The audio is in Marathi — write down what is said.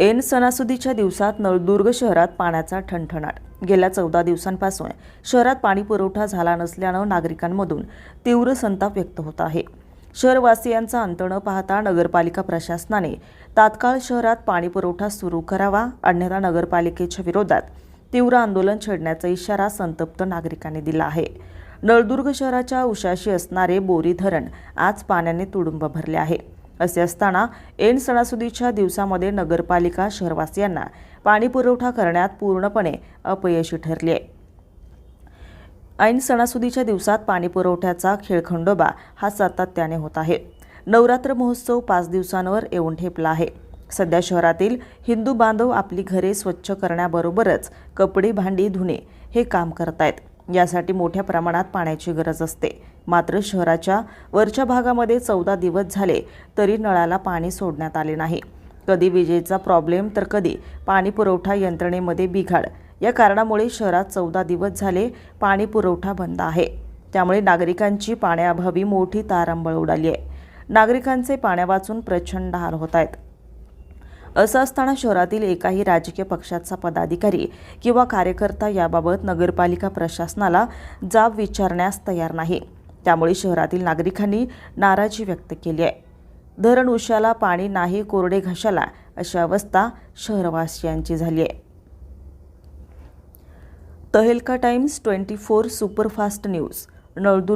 ऐन सणासुदीच्या दिवसात नळदुर्ग शहरात पाण्याचा ठणठणाट. गेल्या चौदा दिवसांपासून शहरात पाणी पुरवठा झाला नसल्यानं नागरिकांमधून तीव्र संताप व्यक्त होत आहे. शहरवासियांचा अंत न पाहता नगरपालिका प्रशासनाने तात्काळ शहरात पाणी पुरवठा सुरू करावा अन्यथा नगरपालिकेच्या विरोधात तीव्र आंदोलन छेडण्याचा इशारा संतप्त नागरिकांनी दिला आहे. नळदुर्ग शहराच्या उशाशी असणारे बोरी धरण आज पाण्याने तुडुंब भरले आहे. असे असताना ऐन सणासुदीच्या दिवसामध्ये नगरपालिका शहरवासियांना पाणी पुरवठा करण्यात पूर्णपणे अपयशी ठरली आहे. ऐन सणासुदीच्या दिवसात पाणी पुरवठ्याचा खेळखंडोबा हा सातत्याने होत आहे. नवरात्र महोत्सव पाच दिवसांवर येऊन ठेपला आहे. सध्या शहरातील हिंदू बांधव आपली घरे स्वच्छ करण्याबरोबरच कपडे भांडी धुणे हे काम करतायत. यासाठी मोठ्या प्रमाणात पाण्याची गरज असते. मात्र शहराच्या वरच्या भागामध्ये चौदा दिवस झाले तरी नळाला पाणी सोडण्यात आले नाही. कधी विजेचा प्रॉब्लेम तर कधी पाणी पुरवठा यंत्रणेमध्ये बिघाड. या कारणामुळे शहरात चौदा दिवस झाले पाणी पुरवठा बंद आहे. त्यामुळे नागरिकांची पाण्याअभावी मोठी तारांबळ उडाली आहे. नागरिकांचे पाण्यावाचून प्रचंड हाल होत आहेत. असं असताना शहरातील एकाही राजकीय पक्षाचा पदाधिकारी किंवा कार्यकर्ता याबाबत नगरपालिका प्रशासनाला जाब विचारण्यास तयार नाही. त्यामुळे शहरातील नागरिकांनी नाराजी व्यक्त केली आहे. धरण उशाला पाणी नाही कोरडे घशाला अशी अवस्था शहरवासियांची झाली आहे. Tehelka times twenty four superfast news Naldurg.